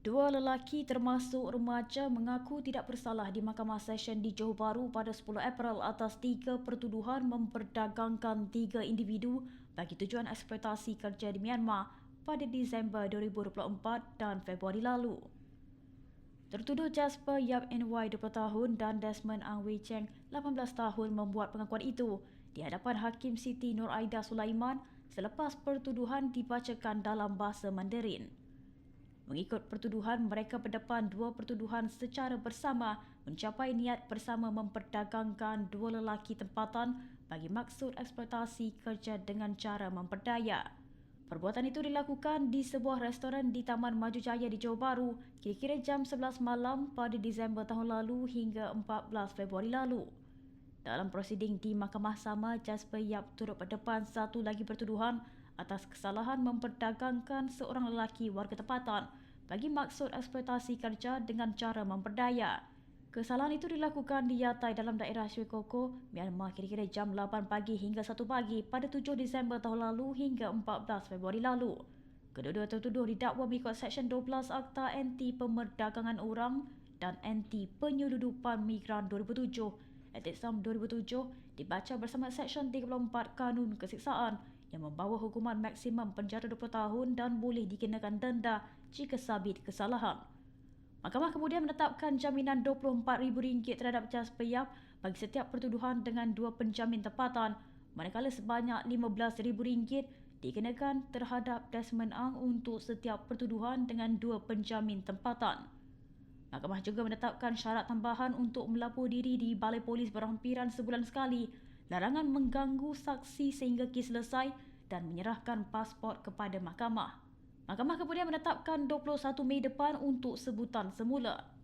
Dua lelaki termasuk remaja mengaku tidak bersalah di Mahkamah Session di Johor Bahru pada 10 April atas tiga pertuduhan memperdagangkan tiga individu bagi tujuan eksploitasi kerja di Myanmar pada Disember 2024 dan Februari lalu. Tertuduh Jasper Yap NY 20 tahun dan Desmond Ang Wei Cheng 18 tahun membuat pengakuan itu di hadapan Hakim Siti Nur Aida Sulaiman selepas pertuduhan dibacakan dalam bahasa Mandarin. Mengikut pertuduhan, mereka berdepan dua pertuduhan secara bersama mencapai niat bersama memperdagangkan dua lelaki tempatan bagi maksud eksploitasi kerja dengan cara memperdaya. Perbuatan itu dilakukan di sebuah restoran di Taman Maju Jaya di Johor Bahru kira-kira jam 11 malam pada Disember tahun lalu hingga 14 Februari lalu. Dalam prosiding di mahkamah sama, Jasper Yap turut berdepan satu lagi pertuduhan atas kesalahan memperdagangkan seorang lelaki warga tempatan bagi maksud eksploitasi kerja dengan cara memperdaya. Kesalahan itu dilakukan di Yatai dalam daerah Sri Koko, Myanmar kira-kira jam 8 pagi hingga 1 pagi pada 7 Disember tahun lalu hingga 14 Februari lalu. Kedua-dua tertuduh didakwa mengikut Seksyen 12 Akta Anti Pemerdagangan Orang dan Anti Penyeludupan Migran 2007, Etisam 2007 dibaca bersama Seksyen 34 Kanun Kesiksaan yang membawa hukuman maksimum penjara 20 tahun dan boleh dikenakan denda jika sabit kesalahan. Mahkamah kemudian menetapkan jaminan RM24,000 terhadap Jasper Yap bagi setiap pertuduhan dengan dua penjamin tempatan manakala sebanyak RM15,000 dikenakan terhadap Desmond Ang untuk setiap pertuduhan dengan dua penjamin tempatan. Mahkamah juga menetapkan syarat tambahan untuk melapor diri di Balai Polis berhampiran sebulan sekali larangan mengganggu saksi sehingga kes selesai dan menyerahkan pasport kepada mahkamah. Mahkamah kemudian menetapkan 21 Mei depan untuk sebutan semula.